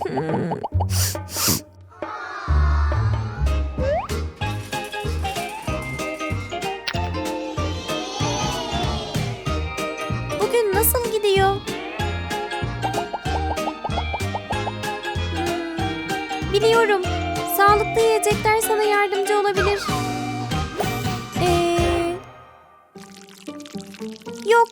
Bugün nasıl gidiyor? Hmm, Biliyorum. Sağlıklı yiyecekler sana yardımcı olabilir. Ee, yok.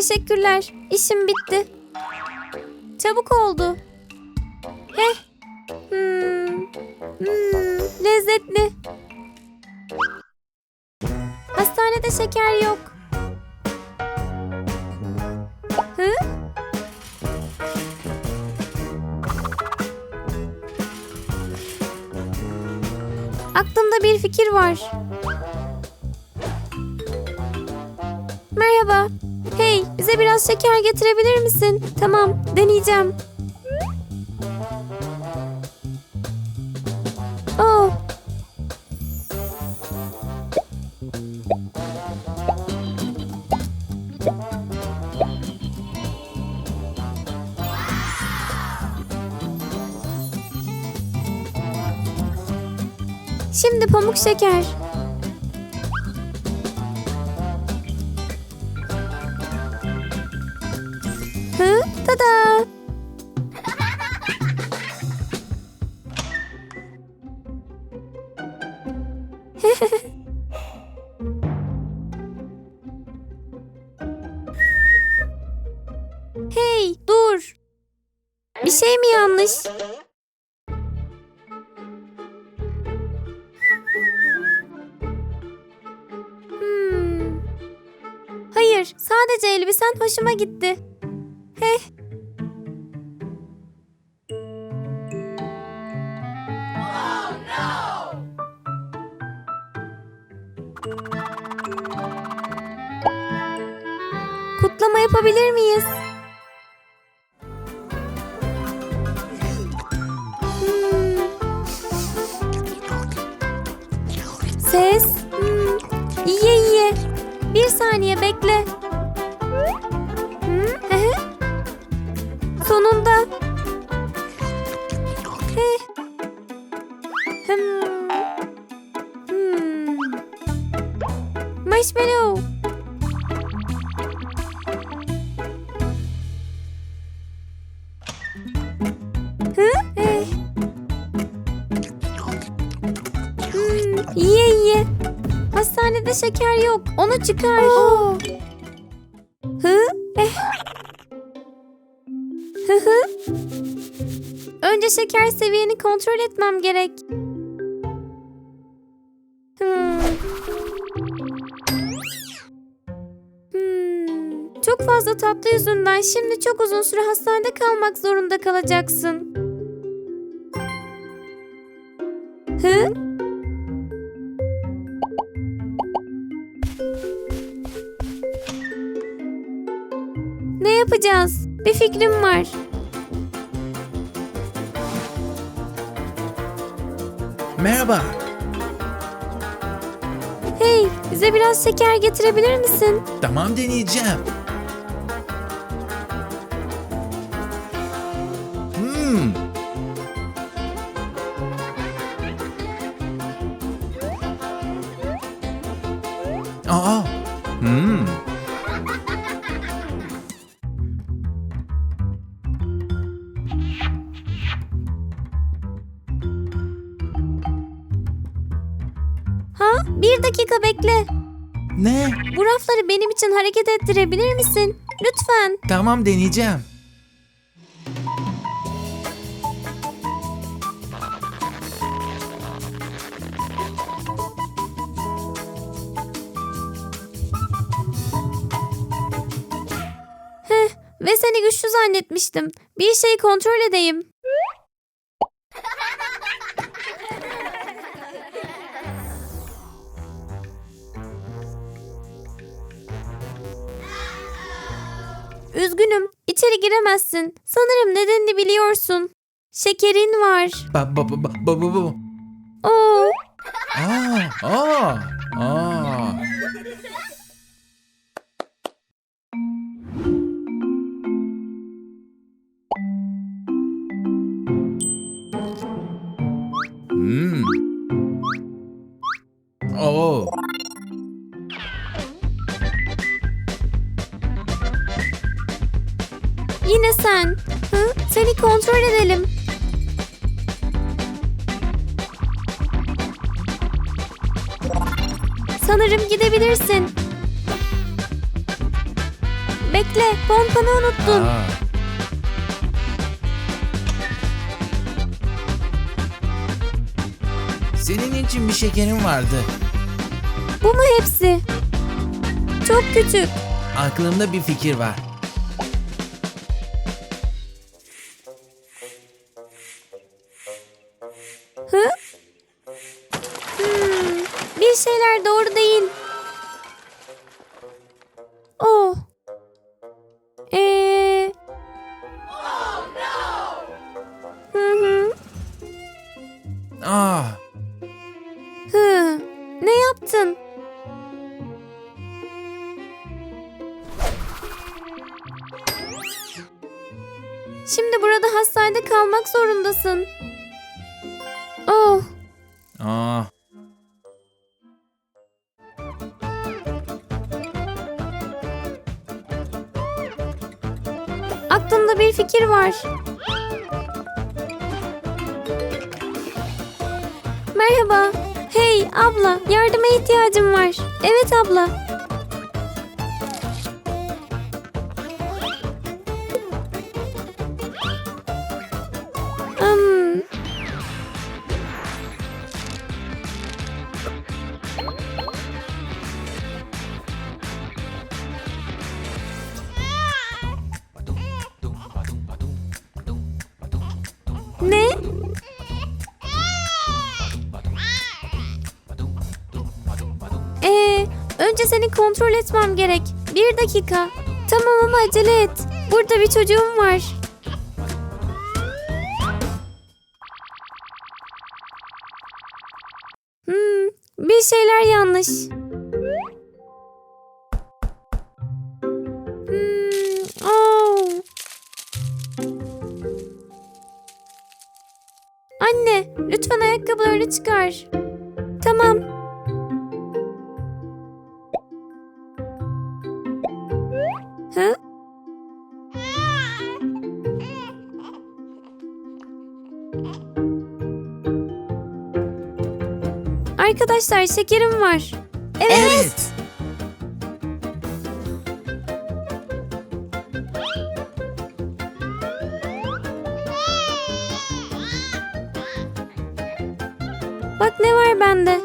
Teşekkürler. İşim bitti. Çabuk oldu. Heh. Hmm. Hmm. Lezzetli. Hastanede şeker yok. Hı? Aklımda bir fikir var. Merhaba. Bize biraz şeker getirebilir misin? Tamam, deneyeceğim. Oh. Şimdi pamuk şeker. Bir şey mi yanlış? Hmm. Hayır, sadece elbisen hoşuma gitti. Heh. Kutlama yapabilir miyiz? Bir saniye bekle. Sonunda. Hastanede şeker yok. Onu çıkar. Hı? Eh. Hı hı. Önce şeker seviyeni kontrol etmem gerek. Hmm. Hmm. Çok fazla tatlı yüzünden şimdi çok uzun süre hastanede kalmak zorunda kalacaksın. Hı? Yapacağız? Bir fikrim var. Merhaba. Hey, bize biraz şeker getirebilir misin? Tamam deneyeceğim. Hmm. Aa. Hmm. Bir dakika bekle. Ne? Bu rafları benim için hareket ettirebilir misin? Lütfen. Tamam deneyeceğim. Heh, ve seni güçlü zannetmiştim. Bir şeyi kontrol edeyim. İçeri giremezsin. Sanırım nedenini biliyorsun. Şekerin var. Ba ba ba ba ba ba. Oo. Aa, aa, aa. Yine sen. Hı? Seni kontrol edelim. Sanırım gidebilirsin. Bekle, pompanı unuttun. Aa. Senin için bir şekerim vardı. Bu mu hepsi? Çok küçük. Aklımda bir fikir var. Şeyler doğru değil. Oh. Ee. Hı hı. Aa, Hı. Ne yaptın? Şimdi burada hastanede kalmak zorundasın. Oh. Aklımda bir fikir var. Merhaba. Hey abla, yardıma ihtiyacım var. Evet abla. Kontrol etmem gerek. Bir dakika. Tamam ama acele et. Burada bir çocuğum var. Hmm, bir şeyler yanlış. Hmm, oh. Anne, lütfen ayakkabılarını çıkar. Tamam. Arkadaşlar şekerim var. Evet. Evet. Bak ne var bende.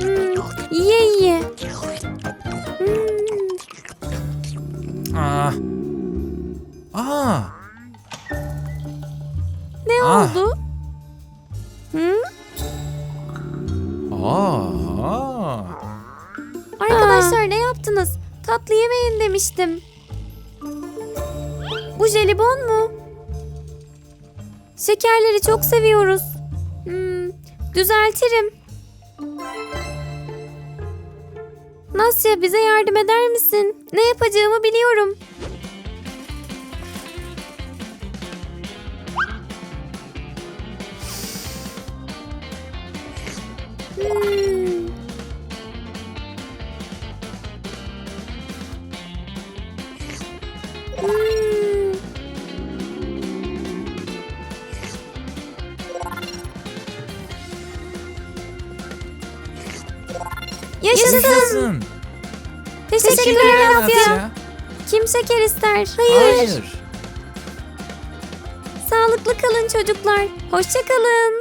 Hmm, yiye Arkadaşlar ne yaptınız? Tatlı yemeyin demiştim. Bu jelibon mu? Şekerleri çok seviyoruz. Hmm, düzeltirim. Nasya bize yardım eder misin? Ne yapacağımı biliyorum. Yaşasın. Yaşasın. Teşekkürler Asya. Asya. Kim şeker ister? Hayır. Hayır. Sağlıklı kalın çocuklar. Hoşça kalın.